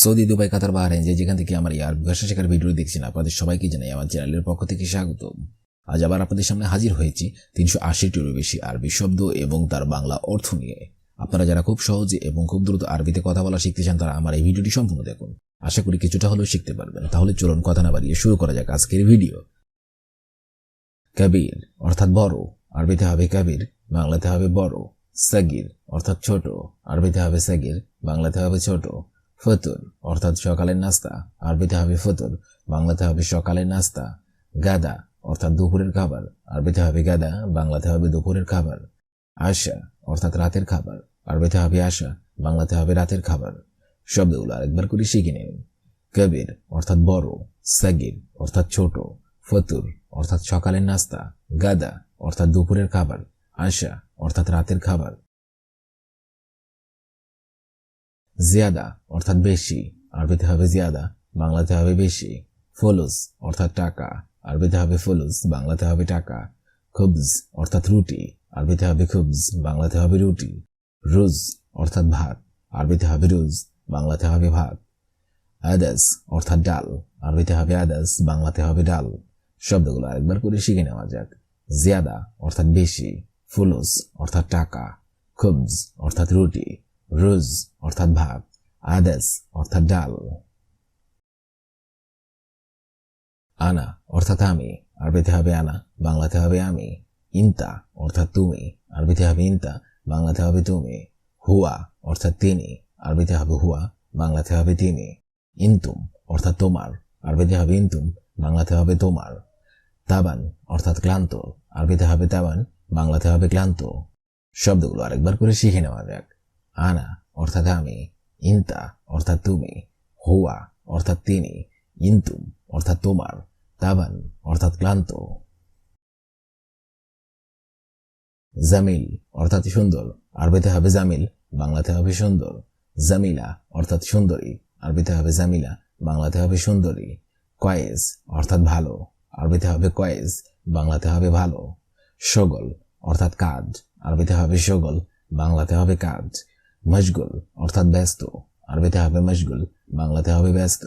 Saudi Dubai, কাতার বাহারেন যে যেখান থেকে আমার ইয়ার ভাষা শেখার ভিডিও দেখছেন, আপনাদের সবাইকে জানাই আমার চ্যানেলের পক্ষ থেকে স্বাগত। আজ আবার আপনাদের সামনে হাজির হয়েছি তিনশো আশিটিরও বেশি আরবি শব্দ এবং তার বাংলা অর্থ নিয়ে। আপনারা যারা খুব সহজে এবং খুব দ্রুত আরবিতে কথা বলা শিখতে চান, তারা আমার এই ভিডিওটি সম্পূর্ণ দেখুন। আশা করি কিছুটা হলেও শিখতে পারবেন। তাহলে চলুন কথা না বাড়িয়ে শুরু করা যাক আজকের ভিডিও। কবির, অর্থাৎ বড়। আরবিতে হবে কবির, বাংলাতে হবে বড়। সাগির, অর্থাৎ ছোট। আরবিতে হবে সাগির, বাংলাতে হবে ছোট। ফতুর, অর্থাৎ সকালের নাস্তা। আরবিতে হবে ফতুর, বাংলাতে হবে সকালের নাস্তা। গাদা, অর্থাৎ দুপুরের খাবার। আরবিতে হবে গাদা, বাংলাতে হবে দুপুরের খাবার। আশা, অর্থাৎ রাতের খাবার। আরবিতে হবে আশা, বাংলাতে হবে রাতের খাবার। শব্দগুলো আরেকবার করে শিখে নিন। কবির, অর্থাৎ বড়। সাগির, অর্থাৎ ছোট। ফতুর, অর্থাৎ সকালের নাস্তা। গাদা, অর্থাৎ দুপুরের খাবার। আশা, অর্থাৎ রাতের খাবার। জিয়াদা, অর্থাৎ বেশি। আরবিতে হবে জিয়াদা, বাংলাতে হবে বেশি। ফলুস, অর্থাৎ টাকা। আরবিতে হবে ফলুস, বাংলাতে হবে টাকা। খুবজ, অর্থাৎ রুটি। আরবিতে হবে খুবজ, বাংলাতে হবে রুটি। রুজ, অর্থাৎ ভাত। আরবিতে হবে রুজ, বাংলাতে হবে ভাত। আদাস, অর্থাৎ ডাল। আরবিতে হবে আদাস, বাংলাতে হবে ডাল। শব্দগুলো আরেকবার করে শিখে নেওয়া যাক। জিয়াদা, অর্থাৎ বেশি। ফুলুস, অর্থাৎ টাকা। খুবজ, অর্থাৎ রুটি। রুজ অর্থাৎ ভাত আদাস অর্থাৎ ডাল, আনা অর্থাৎ আমি, আরবিতে হবে আনা, বাংলাতে হবে আমি, ইন্তা অর্থাৎ তুমি, আরবিতে হবে ইন্তা, বাংলাতে হবে তুমি, হুয়া অর্থাৎ তিনি, আরবিতে হবে হুয়া, বাংলাতে হবে তিনি, ইন্তুম অর্থাৎ তোমার, আরবিতে হবে ইন্তুম, বাংলাতে হবে তোমার, তাবান অর্থাৎ ক্লান্ত, আরবিতে হবে তাবান, বাংলাতে হবে ক্লান্ত। শব্দগুলো আরেকবার করে শিখে নেওয়া যাক। আনা অর্থাৎ আমি, ইন্তা, অর্থাৎ তুমি, হুয়া, অর্থাৎ তিনি, ইন্তুম, অর্থাৎ তোমার, তাবান, অর্থাৎ ক্লান্ত। জামিল, অর্থাৎ সুন্দর, আরবিতে হবে জামিল, বাংলাতে হবে সুন্দর। জামিলা, অর্থাৎ সুন্দরী, আরবিতে হবে জামিলা, বাংলাতে হবে সুন্দরী। কয়েজ, অর্থাৎ ভালো, আরবিতে হবে কয়েজ, বাংলাতে হবে ভালো। সগল, অর্থাৎ কাজ, আরবিতে হবে সগল, বাংলাতে হবে কাজ। মশগুল, অর্থাৎ ব্যস্ত। আরবিতে হবে মশগুল, বাংলাতে হবে ব্যস্ত।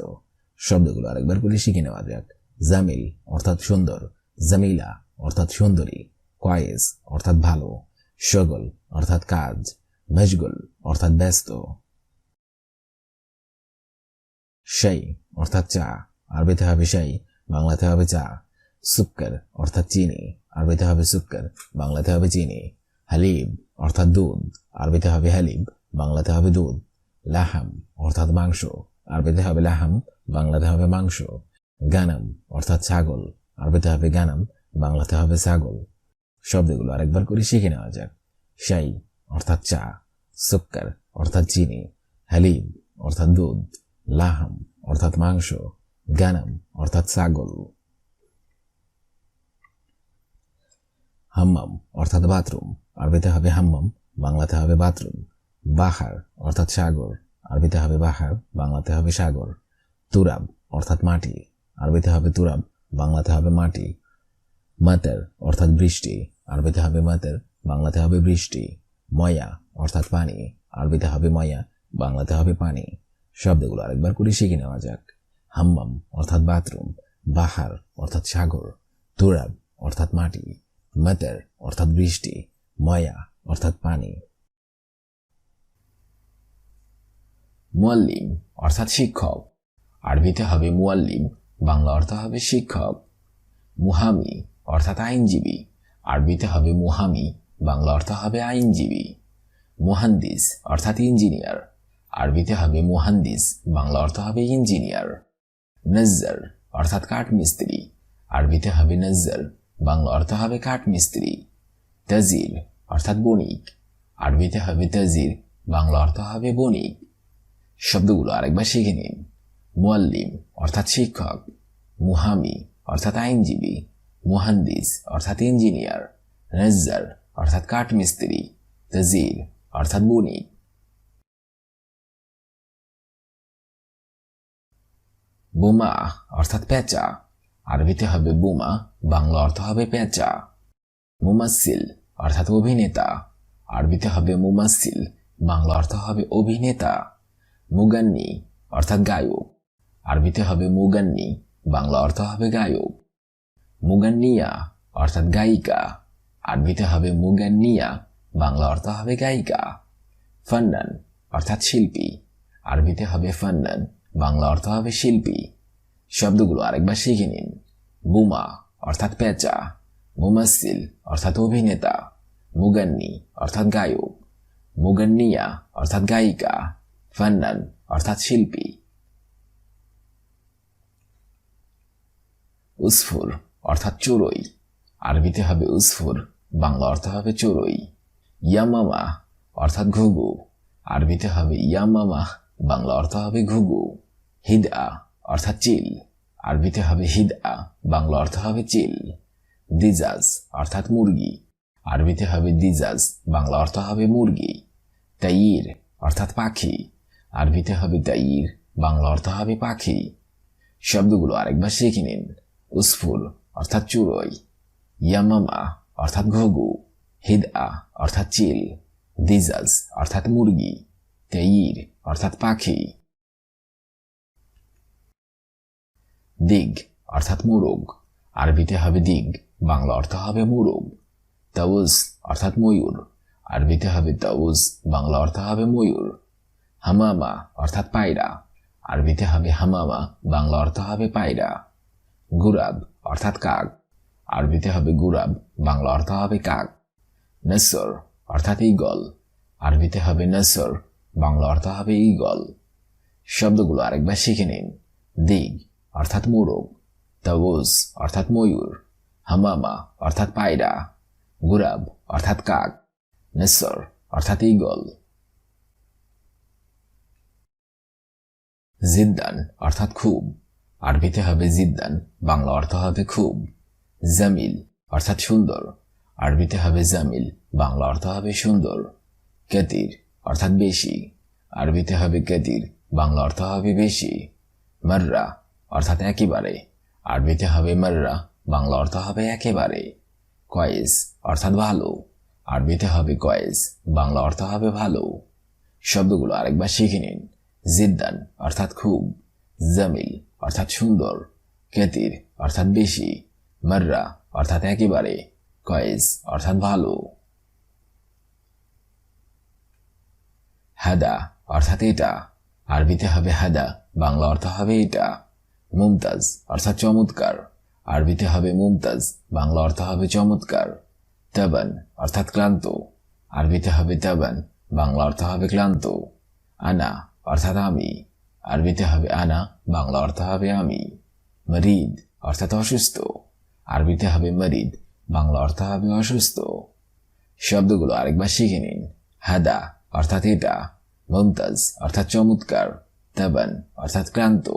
শব্দগুলো আরেকবার করে শিখে নেওয়া যাক। জামিল, অর্থাৎ সুন্দর। জামিলা, অর্থাৎ সুন্দরী। কয়েস, অর্থাৎ ভালো। সগল অর্থাৎ কাজ। মশগুল, অর্থাৎ ব্যস্ত। সেই অর্থাৎ চা। আরবিতে হবে সেই বাংলাতে হবে চা। সুক্কর, অর্থাৎ চিনি। আরবিতে হবে সুক্কর, বাংলাতে হবে চিনি। হালিব অর্থাৎ দুধ। আরবিতে হবে হালিব বাংলাতে হবে দুধ, লাহাম অর্থাৎ মাংস, আরবিতে হবে লাহাম, বাংলাতে হবে মাংস, গানাম অর্থাৎ ছাগল, আরবিতে হবে গানাম, বাংলাতে হবে ছাগল। শব্দগুলো আরেকবার করে শিখে নেওয়া যাক। শাই অর্থাৎ চা, সুক্কর অর্থাৎ চিনি হালিব অর্থাৎ দুধ, লাহাম অর্থাৎ মাংস, গানাম অর্থাৎ ছাগল। হাম্মাম অর্থাৎ বাথরুম, আরবিতে হবে হাম্মাম, বাংলাতে হবে বাথরুম। বাহার অর্থাৎ সাগর, আরবিতে হবে বাহার বাংলাতে হবে সাগর। তুরাব, অর্থাৎ মাটি, আরবিতে হবে তুরাব, বাংলাতে হবে মাটি। মাতের, অর্থাৎ বৃষ্টি, আরবিতে হবে মাতের, বাংলাতে হবে বৃষ্টি। ময়া, অর্থাৎ পানি, আরবিতে হবে ময়া, বাংলাতে হবে পানি। শব্দগুলো আরেকবার করে শিখে নেওয়া যাক। হাম্মাম, অর্থাৎ বাথরুম। বাহার অর্থাৎ সাগর। তুরাব, অর্থাৎ মাটি। মাতের, অর্থাৎ বৃষ্টি। ময়া, অর্থাৎ পানি। মুয়াল্লিম, অর্থাৎ শিক্ষক। আরবিতে হবে মুয়াল্লিম, বাংলা অর্থ হবে শিক্ষক। মুহামি, অর্থাৎ আইনজীবী। আরবিতে হবে মুহামি, বাংলা অর্থ হবে আইনজীবী। মুহান্দিস অর্থাৎ ইঞ্জিনিয়ার। আরবিতে হবে মুহান্দিস বাংলা অর্থ হবে ইঞ্জিনিয়ার। নজ্জার, অর্থাৎ কাঠমিস্ত্রি। আরবিতে হবে নজ্জার, বাংলা অর্থ হবে কাঠমিস্ত্রি। তাজির অর্থাৎ বণিক। আরবিতে হবে তাজির বাংলা অর্থ হবে বণিক। শব্দগুলো আরেকবার শিখে নিন। মুয়াল্লিম অর্থাৎ শিক্ষক, মুহামি অর্থাৎ আইনজীবী মুহান্দিস অর্থাৎ ইঞ্জিনিয়ার নজ্জার অর্থাৎ কাঠমিস্ত্রি তাজির অর্থাৎ বণিক বোমা অর্থাৎ পেঁচা, আরবিতে হবে বোমা, বাংলা অর্থ হবে পেঁচা। মুমাসিল অর্থাৎ অভিনেতা, আরবিতে হবে মুমাসিল বাংলা অর্থ হবে অভিনেতা। মুগান্নি, অর্থাৎ গায়ক। আরবিতে হবে মুগান্নি, বাংলা অর্থ হবে গায়ক। মুগান্নিয়া, অর্থাৎ গায়িকা। আরবিতে হবে মুগান্নিয়া, বাংলা অর্থ হবে গায়িকা। ফান্নান, অর্থাৎ শিল্পী। আরবিতে হবে ফান্নান, বাংলা অর্থ হবে শিল্পী। শব্দগুলো আরেকবার শিখে নিন। বুমা, অর্থাৎ পেঁচা। মুমাসিল অর্থাৎ অভিনেতা। মুগান্নি, অর্থাৎ গায়ক। মুগান্নিয়া, অর্থাৎ গায়িকা। ফান্নান অর্থাৎ শিল্পী। উসফুর অর্থাৎ চোরই। আরবিতে হবে উসফুর বাংলা অর্থ হবে চোরই। ইয়ামামা, অর্থাৎ ঘুঘু। আরবিতে হবে ইয়ামামা, বাংলা অর্থ হবে ঘুঘু। হিদা অর্থাৎ চিল। আরবিতে হবে হিদা বাংলা অর্থ হবে চিল। দিজাজ, অর্থাৎ মুরগি। আরবিতে হবে দিজাজ, বাংলা অর্থ হবে মুরগি। তাইর অর্থাৎ পাখি। আরবিতে হবে তাইর বাংলা অর্থ হবে পাখি। শব্দগুলো আরেকবার শিখে নিন। উসফুর অর্থাৎ চুরই। ইয়ামামা অর্থাৎ ঘুঘু। হিদা অর্থাৎ চিল। দিজাজ অর্থাৎ মুরগি। তেইর অর্থাৎ পাখি। দিগ অর্থাৎ মোরগ। আরবিতে হবে দিগ, বাংলা অর্থ হবে মোরগ। তাউজ অর্থাৎ ময়ূর। আরবিতে হবে তাউজ বাংলা অর্থ হবে ময়ূর। হামামা, অর্থাৎ পায়রা। আরবিতে হবে হামামা, বাংলা অর্থ হবে পায়রা। গুরাব, অর্থাৎ কাক। আরবিতে হবে গুরাব, বাংলা অর্থ হবে কাক। নসর, অর্থাৎ ইগল আরবিতে হবে নসর, বাংলা অর্থ হবে ইগল শব্দগুলো আরেকবার শিখে নিন। দিগ, অর্থাৎ মোরগ। তাবুজ অর্থাৎ ময়ূর। হামামা, অর্থাৎ পায়রা। গুরাব, অর্থাৎ কাক। নেসর, অর্থাৎ ইগল জিদ্দান অর্থাৎ খুব। আরবিতে হবে জিদ্দান, বাংলা অর্থ হবে খুব। জামিল অর্থাৎ সুন্দর। আরবিতে হবে জামিল, বাংলা অর্থ হবে সুন্দর। কেতির অর্থাৎ বেশি। আরবিতে হবে কেতির, বাংলা অর্থ হবে বেশি। মাররা অর্থাৎ একেবারে। আরবিতে হবে মাররা, বাংলা অর্থ হবে একেবারে। কয়েস অর্থাৎ ভালো। আরবিতে হবে কয়েস বাংলা অর্থ হবে ভালো। শব্দগুলো আরেকবার শিখে নিন। জিদ্দান, অর্থাৎ খুব জামিল, অর্থাৎ সুন্দর, কেতির, অর্থাৎ বেশি, মাররা, অর্থাৎ একেবারে, কয়েজ, অর্থাৎ ভালো। হাদা, অর্থাৎ এটা, আরবিতে হবে হাদা, বাংলা অর্থ হবে এটা। মুমতাজ, অর্থাৎ চমৎকার, আরবিতে হবে মুমতাজ, বাংলা অর্থ হবে চমৎকার। তাবান, অর্থাৎ ক্লান্ত, আরবিতে হবে তাবান, বাংলা অর্থ হবে ক্লান্ত। আনা অর্থাৎ আমি। আরবিতে হবে আনা, বাংলা অর্থ হবে আমি। মরিদ অর্থাৎ অসুস্থ। আরবিতে হবে মরিদ, বাংলা অর্থ হবে অসুস্থ। শব্দগুলো আরেকবার শিখে নিন। হাদা অর্থাৎ এটা। মুমতাজ অর্থাৎ চমৎকার। তাবান অর্থাৎ ক্লান্ত।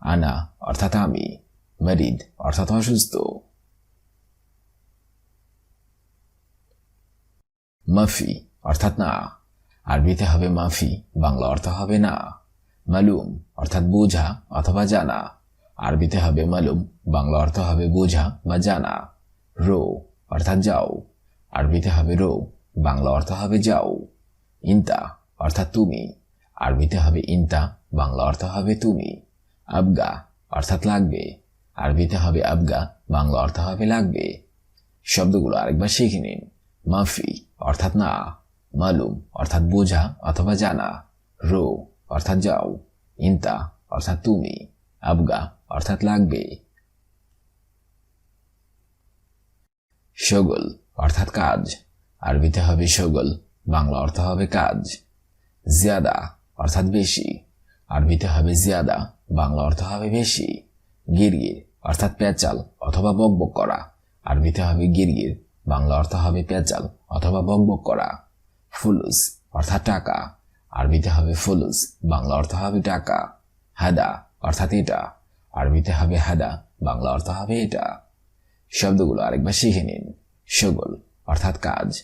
আনা অর্থাৎ আমি। মরিদ অর্থাৎ অসুস্থ। মাফি অর্থাৎ না। আরবিতে হবে মাফি, বাংলা অর্থ হবে না। মালুম, অর্থাৎ বোঝা অথবা জানা। আরবিতে হবে মালুম, বাংলা অর্থ হবে বোঝা বা জানা। রো, অর্থাৎ যাও। আরবিতে হবে রো, বাংলা অর্থ হবে যাও। ইন্তা, অর্থাৎ তুমি। আরবিতে হবে ইন্তা, বাংলা অর্থ হবে তুমি। আবগা, অর্থাৎ লাগবে। আরবিতে হবে আবগা, বাংলা অর্থ হবে লাগবে। শব্দগুলো আরেকবার শিখে নিন। মাফি, অর্থাৎ না। মালুম, অর্থাৎ বোঝা অথবা জানা। রো, অর্থাৎ যাও। ইন্তা, অর্থাৎ তুমি। আবগা, অর্থাৎ লাগবে। শগল অর্থাৎ কাজ। আরবিতে হবে শগল বাংলা অর্থ হবে কাজ। জিয়াদা, অর্থাৎ বেশি। আরবিতে হবে জিয়াদা, বাংলা অর্থ হবে বেশি। গিরগির, অর্থাৎ পেঁচাল অথবা বকবক করা। আরবিতে হবে গিরগির, বাংলা অর্থ হবে পেঁচাল অথবা বকবক করা। ফুলুস, অর্থাৎ টাকা। আরবিতে হবে ফুলুস, বাংলা অর্থ হবে টাকা। হাদা, অর্থাৎ এটা। আরবিতে হবে হাদা, বাংলা অর্থ হবে এটা। শব্দগুলো আরেকবার শিখে নিন। শগল অর্থাৎ কাজ।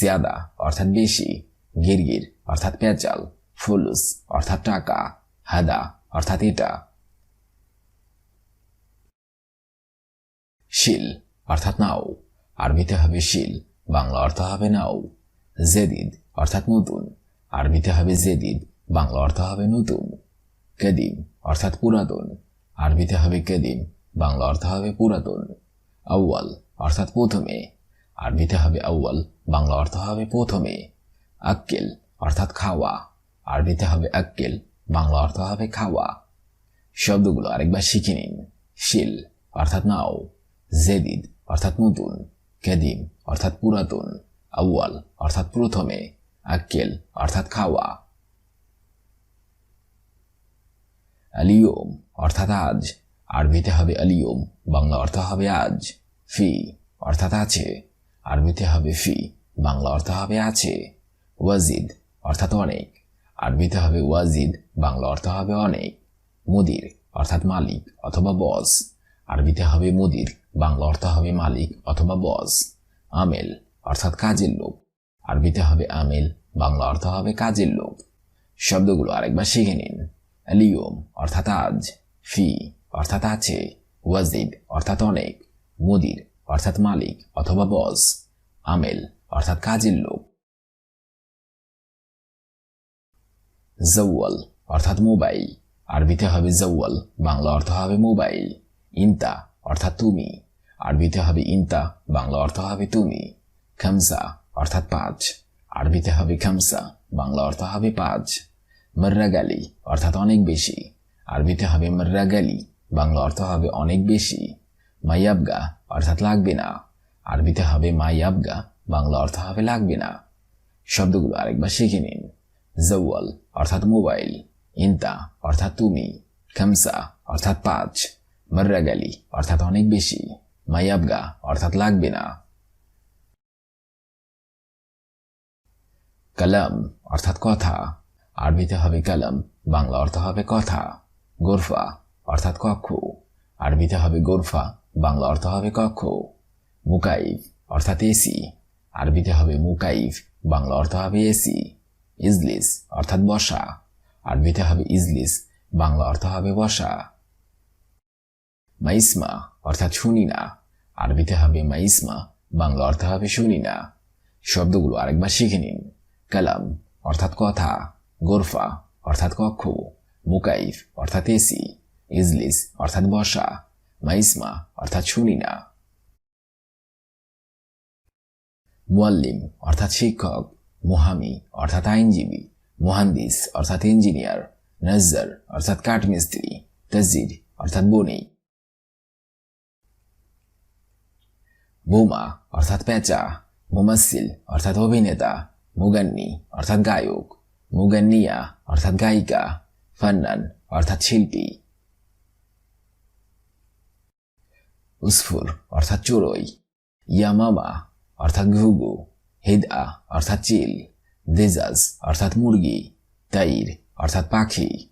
জিয়াদা, অর্থাৎ বেশি। গিরগির, অর্থাৎ পেঁচাল ফুলুস, অর্থাৎ টাকা। হাদা, অর্থাৎ এটা। শিল, অর্থাৎ নাও। আরবিতে হবে শিল, বাংলা অর্থ হবে নাও। জেদিদ, অর্থাৎ নতুন। আরবিতে হবে জেদিদ, বাংলা অর্থ হবে নতুন। কেদিম, অর্থাৎ পুরাতন। আরবিতে হবে কেদিম, বাংলা অর্থ হবে পুরাতন। আউয়াল, অর্থাৎ প্রথমে। আরবিতে হবে আউয়াল, বাংলা অর্থ হবে প্রথমে। আক্কেল, অর্থাৎ খাওয়া। আরবিতে হবে আক্কেল, বাংলা অর্থ হবে খাওয়া। শব্দগুলো আরেকবার শিখে নিন। শিল, অর্থাৎ নাও। জেদিদ, অর্থাৎ নতুন। কেদিম, অর্থাৎ পুরাতন। আউয়াল, অর্থাৎ প্রথমে, আক্কেল, অর্থাৎ খাওয়া। আলিয়ম, অর্থাৎ আজ। আরবিতে হবে আলিয়ম, বাংলা অর্থ হবে আজ। ফি, অর্থাৎ আছে। আরবিতে হবে ফি, বাংলা অর্থ হবে আছে। ওয়াজিদ, অর্থাৎ অনেক। আরবিতে হবে ওয়াজিদ, বাংলা অর্থ হবে অনেক। মুদির, অর্থাৎ মালিক অথবা বস। আরবিতে হবে মুদির, বাংলা অর্থ হবে মালিক অথবা বস। আমেল অর্থাৎ কাজের লোক আরবিতে হবে আমেল, বাংলা অর্থ হবে কাজের লোক শব্দগুলো আরেকবার শিখে নিন। আলিয়ম অর্থাৎ আজ, ফি অর্থাৎ আছে, ওয়াজিদ অর্থাৎ অনেক, মুদির অর্থাৎ মালিক অথবা বস, আমেল অর্থাৎ কাজের লোক জৌয়াল অর্থাৎ মোবাইল, আরবিতে হবে জৌয়াল বাংলা অর্থ হবে মোবাইল। ইন্তা অর্থাৎ তুমি, আরবিতে হবে ইন্তা, বাংলা অর্থ হবে তুমি। খামসা অর্থাৎ পাঁচ। আরবিতে হবে খামসা, বাংলা অর্থ হবে পাঁচ। মর্রাগালি অর্থাৎ অনেক বেশি। আরবিতে হবে মর্রাগালি, বাংলা অর্থ হবে অনেক বেশি। মাইয়াবগা অর্থাৎ লাগবে না। আরবিতে হবে মাইয়াবগা, বাংলা অর্থ হবে লাগবে না। শব্দগুলো আরেকবার শিখে নিন। জৌয়াল অর্থাৎ মোবাইল, ইন্তা অর্থাৎ তুমি, খামসা অর্থাৎ পাঁচ। মর্রাগালি অর্থাৎ অনেক বেশি। মাইয়াবগা অর্থাৎ লাগবে না। কালাম অর্থাৎ কথা। আরবিতে হবে কালাম, বাংলা অর্থ হবে কথা। গোরফা অর্থাৎ কক্ষ। আরবিতে হবে গোরফা, বাংলা অর্থ হবে কক্ষ। মুকাইফ অর্থাৎ এসি। আরবিতে হবে মুকাইফ, বাংলা অর্থ হবে এসি। ইজলিস অর্থাৎ বসা। আরবিতে হবে ইজলিস, বাংলা অর্থ হবে বসা। মাইসমা অর্থাৎ শুনি না আরবিতে হবে মাইসমা, বাংলা অর্থ হবে শুনি না শব্দগুলো আরেকবার শিখে নিন। কালাম, অর্থাৎ কথা, গোরফা, অর্থাৎ কক্ষ, মুকাইফ, অর্থাৎ এসি, ইজলিস, অর্থাৎ বসা, মাইসমা, অর্থাৎ শুনি না মুয়াল্লিম, অর্থাৎ শিক্ষক, মুহামি, অর্থাৎ আইনজীবী, মুহান্দিস, অর্থাৎ ইঞ্জিনিয়ার নজর অর্থাৎ কাঠমিস্ত্রি, তজির, অর্থাৎ বণিক বোমা, অর্থাৎ পেঁচা মুমাসিল অর্থাৎ অভিনেতা মুগান্নি অর্থাৎ গায়ক। মুগান্নিয়া অর্থাৎ গায়িকা। ফান্নান অর্থাৎ শিল্পী। উসফুর অর্থাৎ চোরই। ইয়ামামা অর্থাৎ ঘুঘু। হিদা অর্থাৎ চিল। দেজাজ অর্থাৎ মুরগি। তাইর অর্থাৎ পাখি।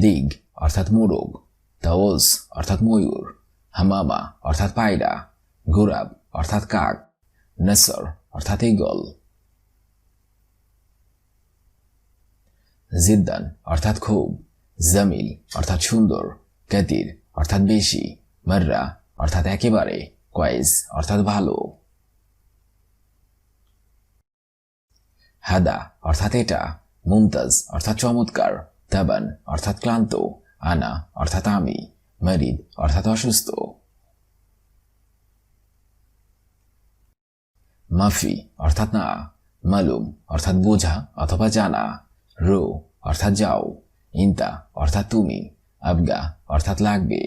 দিগ অর্থাৎ মোরগ। তাওস অর্থাৎ ময়ূর। হামামা অর্থাৎ পায়রা। গোরাব অর্থাৎ কাক। নসর অর্থাৎ ইগল জিদ্দান, অর্থাৎ খুব। জামিল, অর্থাৎ সুন্দর। কাতির, অর্থাৎ বেশি। মাররা, অর্থাৎ একেবারে। কয়েস অর্থাৎ ভালো। হাদা, অর্থাৎ এটা। মুমতাজ, অর্থাৎ চমৎকার। তাবান, অর্থাৎ ক্লান্ত। আনা, অর্থাৎ আমি। মরিদ, অর্থাৎ অসুস্থ। মাফি অর্থাৎ না, মালুম অর্থাৎ বোঝা অথবা জানা, রো অর্থাৎ যাও, ইন্তা অর্থাৎ তুমি, আবগা অর্থাৎ লাগবে।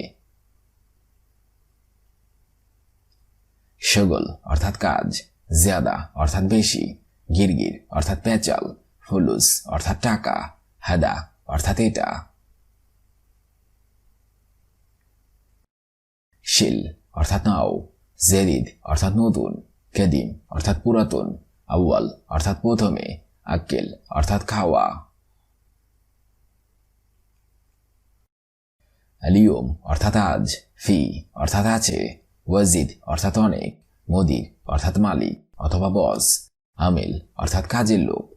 শগল অর্থাৎ কাজ, জিয়াদা অর্থাৎ বেশি, গিরগির অর্থাৎ পেঁচাল, ফুলুস অর্থাৎ টাকা, হাদা অর্থাৎ এটা। শিল অর্থাৎ নাও, জেরিদ অর্থাৎ নতুন কেদিম, অর্থাৎ পুরাতন, আউয়াল, অর্থাৎ প্রথমে, আক্কেল, অর্থাৎ খাওয়া। আলিয়ম, অর্থাৎ আজ। ফি, অর্থাৎ আছে। ওয়াজিদ, অর্থাৎ অনেক। মোদির, অর্থাৎ মালিক, অথবা বস। আমিল, অর্থাৎ কাজের লোক।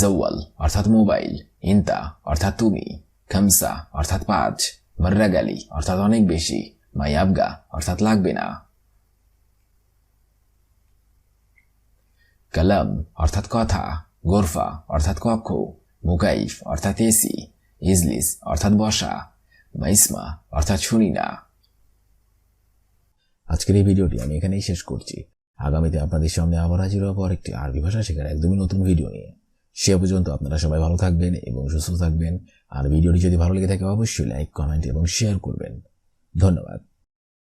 জওয়াল, অর্থাৎ মোবাইল। ইন্তা, অর্থাৎ তুমি। খামসা, অর্থাৎ পাঁচ। মর্রাগালি, অর্থাৎ অনেক বেশি। মায়াবগা অর্থাৎ লাগবে না কালাম অর্থাৎ কথা গোরফা অর্থাৎ কক্ষ মুকাইফ অর্থাৎ এসি ইজলিস অর্থাৎ বসা মাইসমা অর্থাৎ শুনি না আজকের এই ভিডিওটি আমি এখানেই শেষ করছি। আগামীতে আপনাদের সামনে আবার হাজির হওয়ার পর একটি আরবি ভাষা শেখার একদমই নতুন ভিডিও নিয়ে। সে পর্যন্ত আপনারা সবাই ভালো থাকবেন এবং সুস্থ থাকবেন। আর ভিডিওটি যদি ভালো লেগে থাকে, অবশ্যই লাইক কমেন্ট এবং শেয়ার করবেন। ধন্যবাদ।